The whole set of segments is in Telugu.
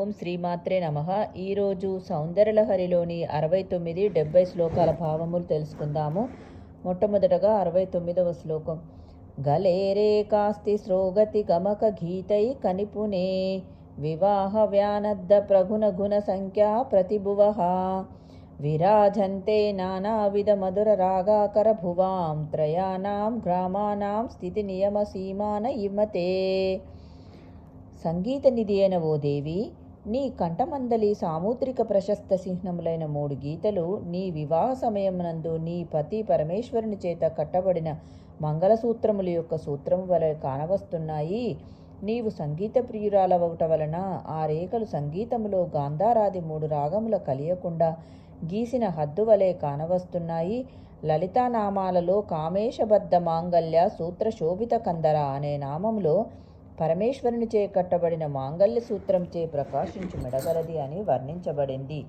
ఓం శ్రీమాత్రే నమ. ఈరోజు సౌందర్యలహరిలోని అరవై తొమ్మిది డెబ్బై శ్లోకాల భావములు తెలుసుకుందాము. మొట్టమొదటగా అరవై తొమ్మిదవ శ్లోకం. గలేరే కాస్తి శ్రోగతి గమక గీతై కనిపునే వివాహ వ్యానద్ద ప్రగుణ గుణ సంఖ్యా ప్రతిభువ విరాజంతే నానావిధ మధుర రాగాకర భువాం త్రయాణం గ్రామాణం స్థితి నియమ సీమాన ఇమతే. సంగీత నిధి అయిన ఓ దేవి నీ కంఠమందలి సాముద్రిక ప్రశస్త చిహ్నములైన మూడు గీతలు నీ వివాహ సమయమునందు నీ పతి పరమేశ్వరుని చేత కట్టబడిన మంగళసూత్రముల యొక్క సూత్రము వలె కానవస్తున్నాయి. నీవు సంగీత ప్రియురాలవట వలన ఆ రేఖలు సంగీతములో గాంధారాది మూడు రాగముల కలియకుండా గీసిన హద్దు వలె కానవస్తున్నాయి. లలితానామాలలో కామేశబద్ధ మాంగల్య సూత్ర శోభిత కందర అనే నామములో పరమేశ్వరుని చే కట్టబడిన మాంగల్య సూత్రంచే ప్రకాశించు మెడగలది అని వర్ణించబడింది.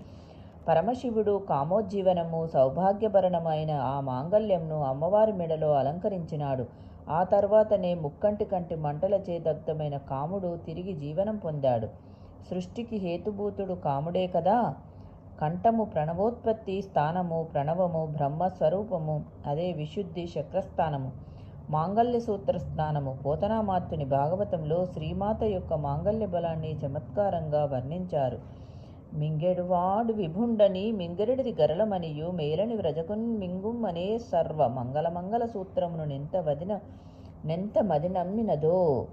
పరమశివుడు కామోజ్జీవనము సౌభాగ్యభరణమైన ఆ మాంగల్యంను అమ్మవారి మెడలో అలంకరించినాడు. ఆ తర్వాతనే ముక్కంటి కంటి మంటలచే దగ్ధమైన కాముడు తిరిగి జీవనం పొందాడు. సృష్టికి హేతుభూతుడు కాముడే కదా! కంఠము ప్రణవోత్పత్తి స్థానము ప్రణవము బ్రహ్మస్వరూపము అదే విశుద్ధి చక్రస్థానము మాంగల్య సూత్ర స్థానము పోతనామాత్తుని భాగవతంలో శ్రీమాత యొక్క మాంగల్య బలాన్ని చమత్కారంగా వర్ణించారు. మింగెడువాడు విభుండని మింగెరడిది గరళమనియు మేలని వ్రజకున్ మింగుమనే సర్వ మంగళమంగళ సూత్రమును నెంత వదిన నెంత మది నమ్మినదో.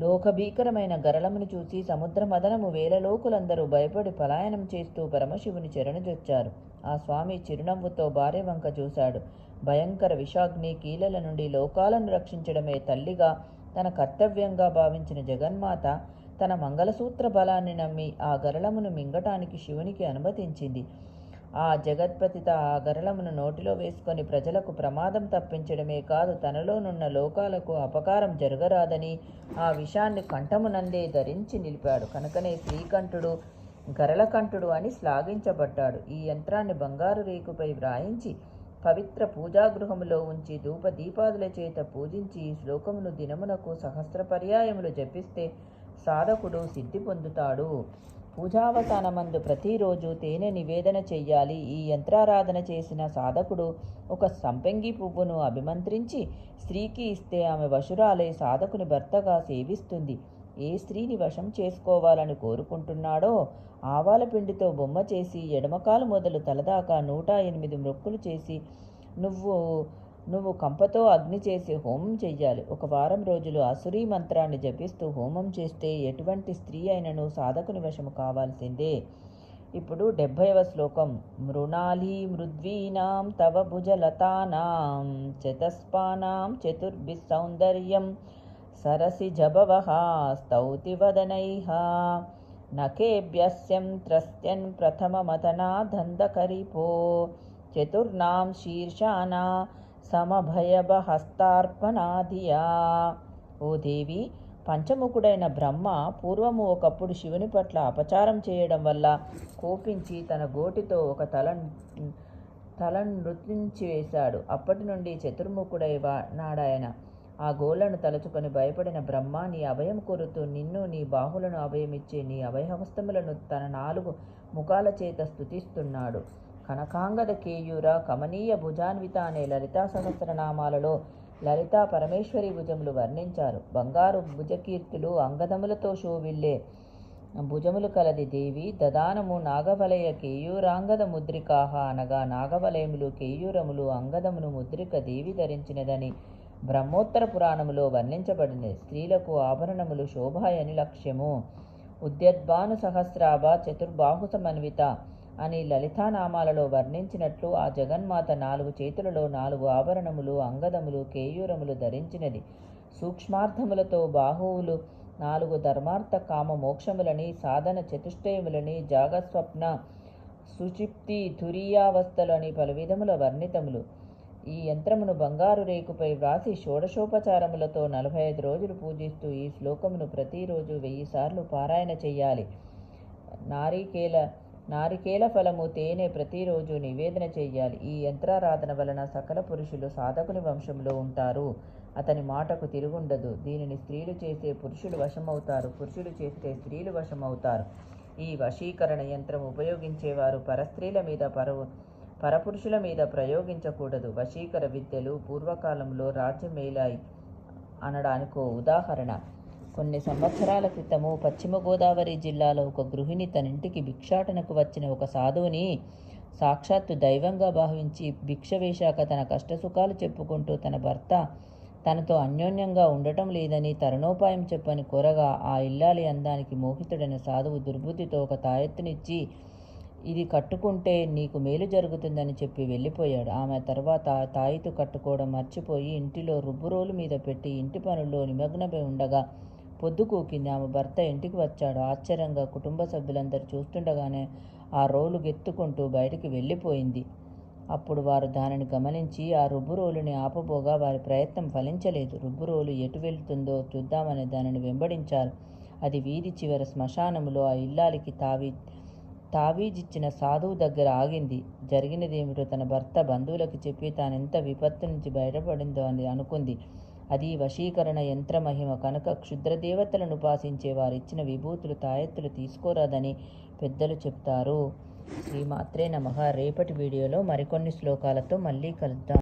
లోకభీకరమైన గరళమును చూసి సముద్ర మదనము వేలలోకులందరూ భయపడి పలాయనం చేస్తూ పరమశివుని చెరణుజొచ్చారు ఆ స్వామి చిరునవ్వుతో భార్య వంక చూశాడు. భయంకర విషాగ్ని కీలల నుండి లోకాలను రక్షించడమే తల్లిగా తన కర్తవ్యంగా భావించిన జగన్మాత తన మంగళసూత్ర బలాన్ని నమ్మి ఆ గరళమును మింగటానికి శివునికి అనుమతించింది. ఆ జగత్పతిత ఆ గరళమును నోటిలో వేసుకొని ప్రజలకు ప్రమాదం తప్పించడమే కాదు తనలోనున్న లోకాలకు అపకారం జరగరాదని ఆ విషాన్ని కంఠమునందే ధరించి నిలిపాడు. కనుకనే శ్రీకంఠుడు గరళకంఠుడు అని శ్లాఘించబడ్డాడు. ఈ యంత్రాన్ని బంగారు రేకుపై వ్రాయించి పవిత్ర పూజాగృహములో ఉంచి ధూప దీపాదుల చేత పూజించి శ్లోకమును దినమునకు సహస్ర పర్యాయములు జపిస్తే సాధకుడు సిద్ధి పొందుతాడు. పూజావసానమందు ప్రతిరోజు తేనె నివేదన చెయ్యాలి. ఈ యంత్రారాధన చేసిన సాధకుడు ఒక సంపెంగి పువ్వును అభిమంత్రించి స్త్రీకి ఇస్తే ఆమె వశురాలై సాధకుని భర్తగా సేవిస్తుంది. ఏ స్త్రీని వశం చేసుకోవాలని కోరుకుంటున్నాడో ఆవాల పిండితో బొమ్మ చేసి ఎడమకాలు మొదలు తలదాకా నూట ఎనిమిది మొక్కులు చేసి నువ్వు నువ్వు కంపతో అగ్ని చేసి హోమం చెయ్యాలి. ఒక వారం రోజులు అసురీ మంత్రాన్ని జపిస్తూ హోమం చేస్తే ఎటువంటి స్త్రీ అయినను సాధకుని వశము కావాల్సిందే. ఇప్పుడు డెబ్భైవ శ్లోకం. మృణాళీ మృద్వీనాం తవ భుజలతానాం చతస్పానాం చతుర్భి సౌందర్యం సరసి జభవః స్తౌతి వదనైః నఖేభ్యస్యం త్రస్త్యన్ ప్రథమమతనాదందకరిపో చతుర్నాం శీర్షానా సమభయభహస్తార్పణాదియా ఓ దేవి పంచముఖుడైన బ్రహ్మ పూర్వము ఒకప్పుడు శివుని పట్ల అపచారం చేయడం వల్ల కోపించి తన గోటితో ఒక తల తల నృత్యించి వేశాడు అప్పటి నుండి చతుర్ముఖుడై నాడాయన. ఆ గోళ్ళను తలుచుకొని భయపడిన బ్రహ్మ నీ అభయం కోరుతూ నిన్ను నీ బాహులను అభయమిచ్చే నీ అభయహస్తములను తన నాలుగు ముఖాల చేత స్థుతిస్తున్నాడు కనకాంగద కేయూర కమనీయ భుజాన్విత అనే లలితా సహస్రనామాలలో లలితా పరమేశ్వరి భుజములు వర్ణించారు. బంగారు భుజకీర్తులు అంగదములతో శోభిల్లే భుజములు కలది దేవి. దదానము నాగవలయ కేయూరాంగద ముద్రికాహ అనగా నాగవలయములు కేయూరములు అంగదమును ముద్రిక దేవి ధరించినదని బ్రహ్మోత్తర పురాణములో వర్ణించబడినది స్త్రీలకు ఆభరణములు శోభాయని లక్ష్యము. ఉద్యద్భాను సహస్రాభ చతుర్బాహు సమన్విత అని లలితానామాలలో వర్ణించినట్లు ఆ జగన్మాత నాలుగు చేతులలో నాలుగు ఆభరణములు అంగదములు కేయూరములు ధరించినది. సూక్ష్మార్థములతో బాహువులు నాలుగు ధర్మార్థ కామ మోక్షములని సాధన చతుష్టయములని జాగస్వప్న సుచిప్తి తురీయావస్థలని పలు విధముల వర్ణితములు. ఈ యంత్రమును బంగారు రేకుపై వ్రాసి షోడశోపచారములతో నలభై ఐదు రోజులు పూజిస్తూ ఈ శ్లోకమును ప్రతిరోజు వెయ్యి సార్లు పారాయణ చెయ్యాలి. నారికేల నారికేల ఫలము తేనె ప్రతిరోజు నివేదన చెయ్యాలి. ఈ యంత్రారాధన వలన సకల పురుషులు సాధకుని వంశంలో ఉంటారు. అతని మాటకు తిరుగుండదు. దీనిని స్త్రీలు చేసే పురుషులు వశమవుతారు. పురుషులు చేస్తే స్త్రీలు వశమవుతారు. ఈ వశీకరణ యంత్రం ఉపయోగించేవారు పరస్త్రీల మీద పరవు పరపురుషుల మీద ప్రయోగించకూడదు. వశీకర విద్యలు పూర్వకాలంలో రాజ్యమేలాయి అనడానికో ఉదాహరణ. కొన్ని సంవత్సరాల క్రితము పశ్చిమ గోదావరి జిల్లాలో ఒక గృహిణి తనింటికి భిక్షాటనకు వచ్చిన ఒక సాధువుని సాక్షాత్తు దైవంగా భావించి భిక్ష వేశాక తన కష్టసుఖాలు చెప్పుకుంటూ తన భర్త తనతో అన్యోన్యంగా ఉండటం లేదని తరుణోపాయం చెప్పని కోరగా ఆ ఇల్లాలి అందానికి మోహితుడైన సాధువు దుర్బుద్ధితో ఒక తాయెత్తునిచ్చి ఇది కట్టుకుంటే నీకు మేలు జరుగుతుందని చెప్పి వెళ్ళిపోయాడు. ఆమె తర్వాత తాయితు కట్టుకోవడం మర్చిపోయి ఇంటిలో రుబ్బురోలు మీద పెట్టి ఇంటి పనుల్లో నిమగ్నమై ఉండగా పొద్దుకూకింది. ఆమె భర్త ఇంటికి వచ్చాడు. ఆశ్చర్యంగా కుటుంబ సభ్యులందరూ చూస్తుండగానే ఆ రోలు గెత్తుకుంటూ బయటికి వెళ్ళిపోయింది. అప్పుడు వారు దానిని గమనించి ఆ రుబ్బురోలుని ఆపబోగా వారి ప్రయత్నం ఫలించలేదు. రుబ్బురోలు ఎటు వెళ్తుందో చూద్దామని దానిని వెంబడించారు. అది వీధి చివర శ్మశానంలో ఆ ఇల్లాలికి తావి తావీజిచ్చిన సాధువు దగ్గర ఆగింది. జరిగినదేమిటో తన భర్త బంధువులకు చెప్పి తానెంత విపత్తు నుంచి బయటపడిందో అని అనుకుంది. అది వశీకరణ యంత్ర మహిమ కనుక క్షుద్రదేవతలను ఉపాసించే వారిచ్చిన విభూతులు తాయెత్తులు తీసుకోరాదని పెద్దలు చెప్తారు శ్రీమాత్రే నమ. రేపటి వీడియోలో మరికొన్ని శ్లోకాలతో మళ్ళీ కలుద్దాం.